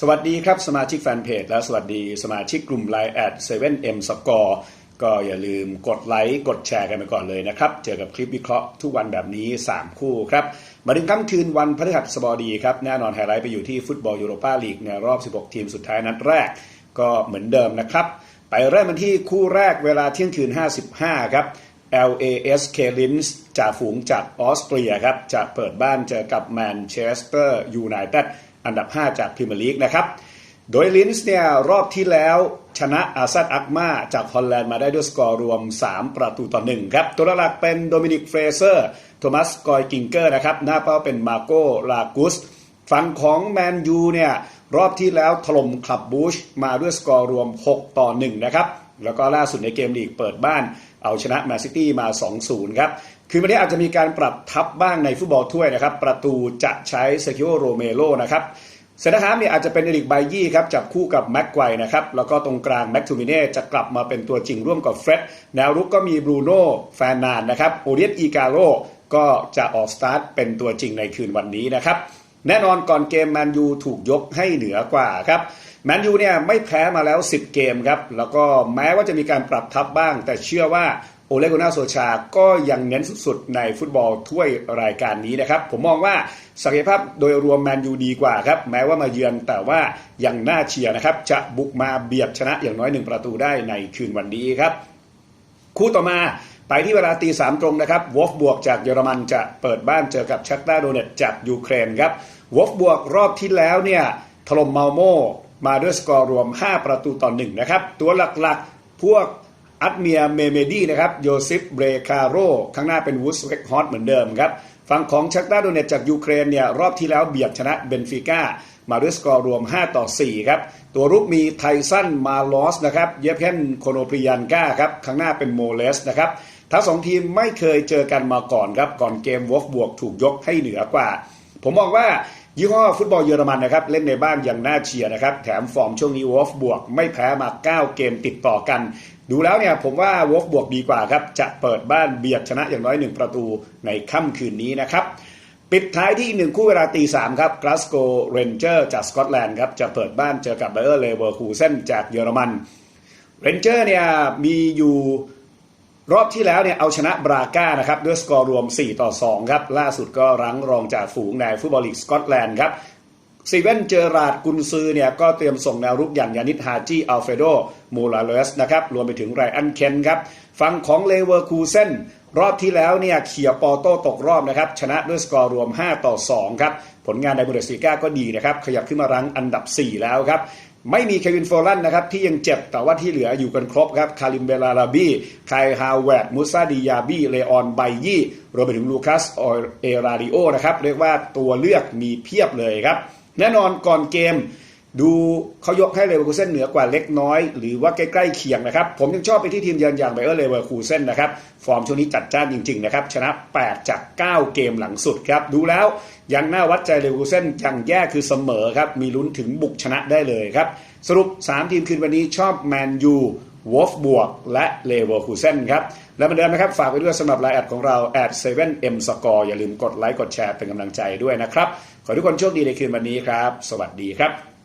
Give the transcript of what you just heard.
สวัสดีครับ สมาชิกแฟนเพจและสวัสดีสมาชิกกลุ่ม Line แอด 7M Score ก็อย่าลืมกดไลค์กดแชร์กันไปก่อนเลยนะครับ เจอกับคลิปวิเคราะห์ทุกวันแบบนี้ 3 คู่ครับ มาถึงค่ำคืนวันพฤหัสบดีครับ แน่นอนไฮไลท์ไปอยู่ที่ฟุตบอลยูโรปาลีกในรอบ 16 ทีมสุดท้ายนัดแรก ก็เหมือนเดิมนะครับ ไปเริ่มกันที่คู่แรกเวลาเที่ยงคืน 55 ครับ LAS k l i n s จ่าฝูงจากออสเตรียครับจะเปิดบ้านเจอกับแมนเชสเตอร์ยูไนเต็ดอันดับ 5 จากพรีเมียร์ลีกนะครับ โดยลินส์เนี่ยรอบที่แล้วชนะอาซัดอักมาจากฮอลแลนด์มาได้ด้วยสกอร์รวม 3 ประตูต่อ 1 ครับ ตัวหลักเป็นโดมินิกเฟรเซอร์โทมัสกอยกิงเกอร์นะครับ หน้าเป้าเป็นมาโกลากุสฝั่งของแมนยูเนี่ยรอบที่แล้วถล่มคลับบูชมาด้วยสกอร์รวม 6 ต่อ 1 นะครับ แล้วก็ล่าสุดในเกมลีกเปิดบ้าน เอาชนะแมนซิตี้มา 2-0 ครับ คือวันนี้อาจจะมีการปรับทับบ้างในฟุตบอลถ้วยนะครับ ประตูจะใช้เซคิโอโรเมโลนะครับเซนตอร์ฮาร์ฟเนี่ยอาจจะเป็นเอริกไบยี่ครับจับคู่กับแม็กไกวนะครับแล้วก็ตรงกลางแม็กทูมิเน่จะกลับมาเป็นตัวจริงร่วมกับเฟร็ดแนวรุกก็มีบรูโน่แฟนนานนะครับโอเดียสอีกาโรก็จะออกสตาร์ทเป็นตัวจริงในคืนวันนี้นะครับ แน่นอนก่อนเกมแมนยูถูกยกให้เหนือกว่าครับแมนยูเนี่ยไม่แพ้มาแล้ว 10 เกมครับ แล้วก็แม้ว่าจะมีการปรับทับบ้าง แต่เชื่อว่าโอเลกุนาโซชา ก็ยังเน้นสุดๆ ในฟุตบอลถ้วยรายการนี้นะครับ ผมมองว่าศักยภาพโดยรวมแมนยูดีกว่าครับ แม้ว่ามาเยือนแต่ว่ายังน่าเชียร์นะครับ จะบุกมาเบียดชนะอย่างน้อยหนึ่งประตูได้ในคืนวันนี้ครับ คู่ต่อมาไปที่เวลาตีสามตรงนะครับวอฟบวกจากเยอรมันจะเปิดบ้านเจอกับชักตาโดเนตจากยูเครนครับ วอฟบวกรอบที่แล้วเนี่ยถล่มเมาโมมาด้วยสกอร์รวม 5 ประตูต่อหนึ่งนะครับ ตัวหลักๆ พวกอัตเมียเมเมดี้นะครับโยซิฟเบรคาโรข้างหน้าเป็นวูดสเวกฮอตเหมือนเดิมครับฝั่งของชักตาโดเนตจากยูเครนเนี่ยรอบที่แล้วเบียดชนะเบนฟิก้ามาด้วยสกอร์รวม 5 ต่อ 4 ครับ ตัวรุกมีไทซันมาลอสนะครับเยเพนโคโนปริยันก้าครับข้างหน้าเป็นโมเลสนะครับทั้งสองทีมไม่เคยเจอกันมาก่อนครับ ก่อนเกมวอฟบวกถูกยกให้เหนือกว่า ผมมองว่า ยี่ห้อฟุตบอลเยอรมันนะครับ เล่นในบ้านอย่างน่าเชียร์นะครับ แถมฟอร์มช่วงนี้วอฟบวก ไม่แพ้มา 9 เกมติดต่อกัน ดูแล้วเนี่ยผมว่าวอฟบวกดีกว่าครับ จะเปิดบ้านเบียดชนะอย่างน้อย 1 ประตูในค่ำคืนนี้นะครับ ปิดท้ายที่หนึ่งคู่เวลาตีสามครับกลาสโกเรนเจอร์จากสกอตแลนด์ครับ จะเปิดบ้านเจอกับไบเออร์เลเวอร์คูเซนจากเยอรมันเรนเจอร์เนี่ยมีอยู่ รอบที่แล้วเนี่ยเอาชนะบราก้านะครับด้วยสกอร์รวม 4 ต่อ 2 ครับ ล่าสุดก็รั้งรองจากฝูงในฟุตบอลลีกสกอตแลนด์ครับซีเว่นเจอราดกุนซือเนี่ยก็เตรียมส่งแนวรุกอย่างยานิดฮาจีอัลเฟโดโมลาเลสนะครับรวมไปถึงไรอันเคนครับฝั่งของเลเวอร์คูเซนรอบที่แล้วเนี่ยเขียปอโต้ตกรอบนะครับชนะด้วยสกอร์รวม 5 ต่อ 2 ครับ ผลงานในบูเดสติก้าก็ดีนะครับ ขยับขึ้นมารั้งอันดับ 4 แล้วครับ ไม่มีเควินโฟลันนะครับที่ยังเจ็บแต่ว่าที่เหลืออยู่กันครบครับ คาริมเบลาราบีไคฮาวเวดมุซาดิยาบีเลออนไบยี่รวมไปถึงลูคัสเอราดิโอนะครับ เรียกว่าตัวเลือกมีเพียบเลยครับ แน่นอนก่อนเกม ดูเขายกให้เลเวอร์คูเซนเหนือกว่าเล็กน้อย หรือว่าใกล้ๆเคียงนะครับ ผมยังชอบไปที่ทีมเยือนอย่างไบเออร์เลเวอร์คูเซนนะครับ ฟอร์มช่วงนี้จัดจ้านจริงๆนะครับ ชนะ 8 จาก 9 เกมหลังสุดครับ ดูแล้วยังน่าวัดใจเลเวอร์คูเซนอย่างแย่คือเสมอครับ มีลุ้นถึงบุกชนะได้เลยครับ สรุป 3 ทีมคืนวันนี้ชอบแมนยูวอฟบวกและเลเวอร์คูเซนครับและเหมือนเดิมนะครับ ฝากไว้ด้วยสำหรับไลน์แอดของเราแอด 7M Score อย่าลืมกดไลค์กดแชร์เป็นกำลังใจด้วยนะครับ ขอทุกคนโชคดีในคืนวันนี้ครับ สวัสดีครับ